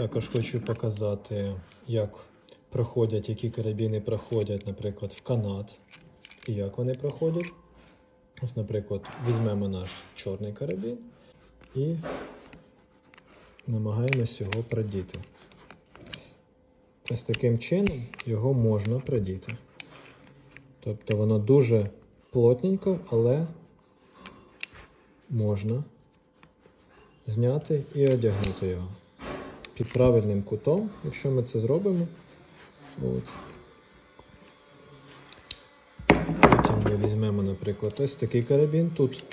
Також хочу показати, як проходять, які карабіни проходять, наприклад, в канат і як вони проходять. Ось, наприклад, візьмемо наш чорний карабін і намагаємось його продіти. Ось таким чином його можна продіти. Тобто воно дуже плотненько, але можна зняти і одягнути його під правильним кутом, якщо ми це зробимо. От. Потім ми візьмемо, наприклад, ось такий карабін. Тут,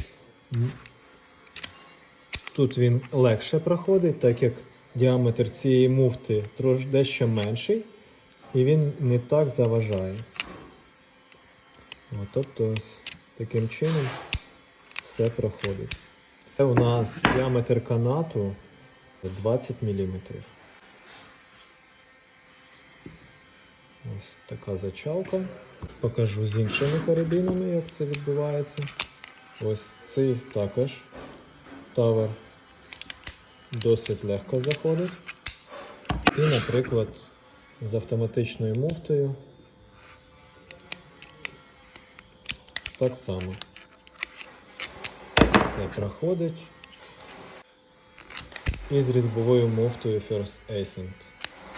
тут він легше проходить, так як діаметр цієї муфти дещо менший, і він не так заважає. От, тобто ось таким чином все проходить. Це у нас діаметр канату 20 мм. Ось така зачалка. Покажу з іншими карабінами, як це відбувається. Ось цей також тавер досить легко заходить. І, наприклад, з автоматичною муфтою так само. Все проходить. І з різьбовою муфтою First Ascent.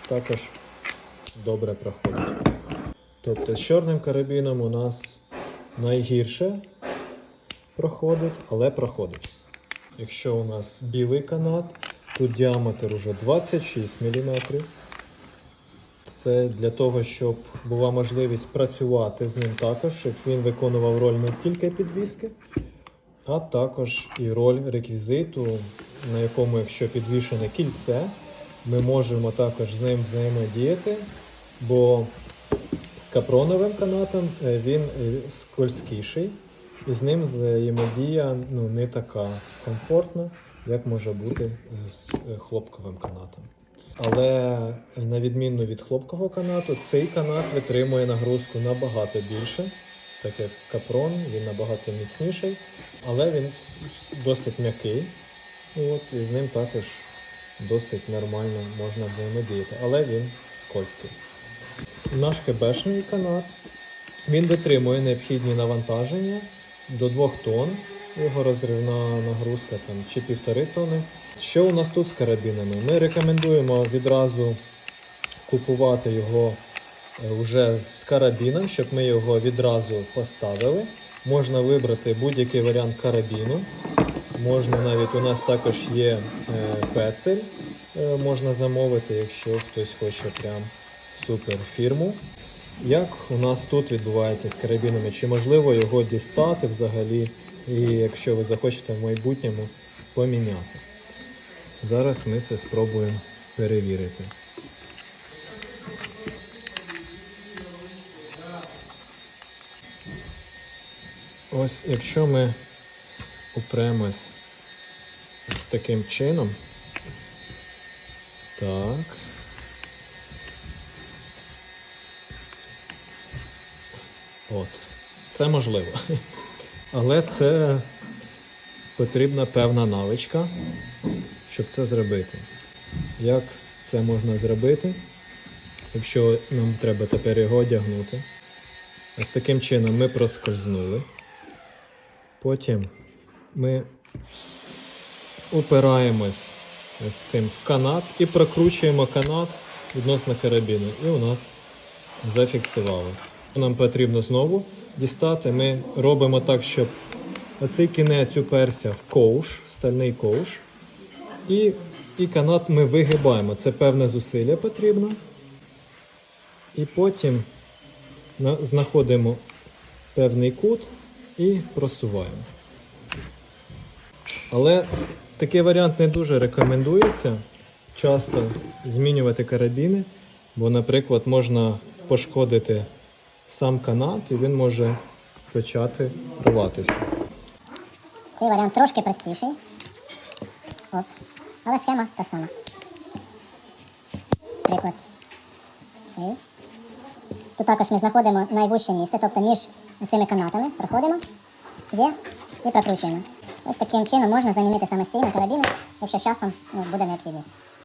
Також добре проходить. Тобто з чорним карабіном у нас найгірше проходить, але проходить. Якщо у нас білий канат, тут діаметр уже 26 мм. Це для того, щоб була можливість працювати з ним також, щоб він виконував роль не тільки підвіски, а також і роль реквізиту, на якому, якщо підвішене кільце, ми можемо також з ним взаємодіяти, бо з капроновим канатом е, він е, скользкіший, і з ним взаємодія ну, не така комфортна, як може бути з е, хлопковим канатом. Але на відміну від хлопкового канату, цей канат витримує нагрузку набагато більше, так як капрон, він набагато міцніший, але він досить м'який. От, і з ним також досить нормально можна взаємодіяти, але він скользкий. Наш КБшний канат він витримує необхідні навантаження до 2 тонн. Його розривна нагрузка там, чи півтори тонни. Що у нас тут з карабінами? Ми рекомендуємо відразу купувати його е, вже з карабіном, щоб ми його відразу поставили. Можна вибрати будь-який варіант карабіну. Можна навіть у нас також є е, пецель, е, можна замовити, якщо хтось хоче прям супер фірму. Як у нас тут відбувається з карабінами? Чи можливо його дістати взагалі, і якщо ви захочете в майбутньому поміняти? Зараз ми це спробуємо перевірити. Ось якщо ми упремось з таким чином. Так. От. Це можливо. Але це потрібна певна навичка, щоб це зробити. Як це можна зробити? Якщо нам треба тепер його одягнути. Ось таким чином ми проскользнули. Потім ми упираємось ось цим в канат і прокручуємо канат відносно карабіну. І у нас зафіксувалось. Нам потрібно знову дістати. Ми робимо так, щоб оцей кінець уперся в ковш, стальний ковш. І, і канат ми вигибаємо. Це певне зусилля потрібно. І потім знаходимо певний кут і просуваємо. Але такий варіант не дуже рекомендується часто змінювати карабіни, бо, наприклад, можна пошкодити сам канат і він може почати рватися. Цей варіант трошки простіший. От. Але схема та сама. Приклад. Цей. Тут також ми знаходимо найвище місце, тобто між цими канатами проходимо, є і прокручуємо. Ось таким чином можна замінити самостійно карабіни, якщо часом ну, буде необхідність.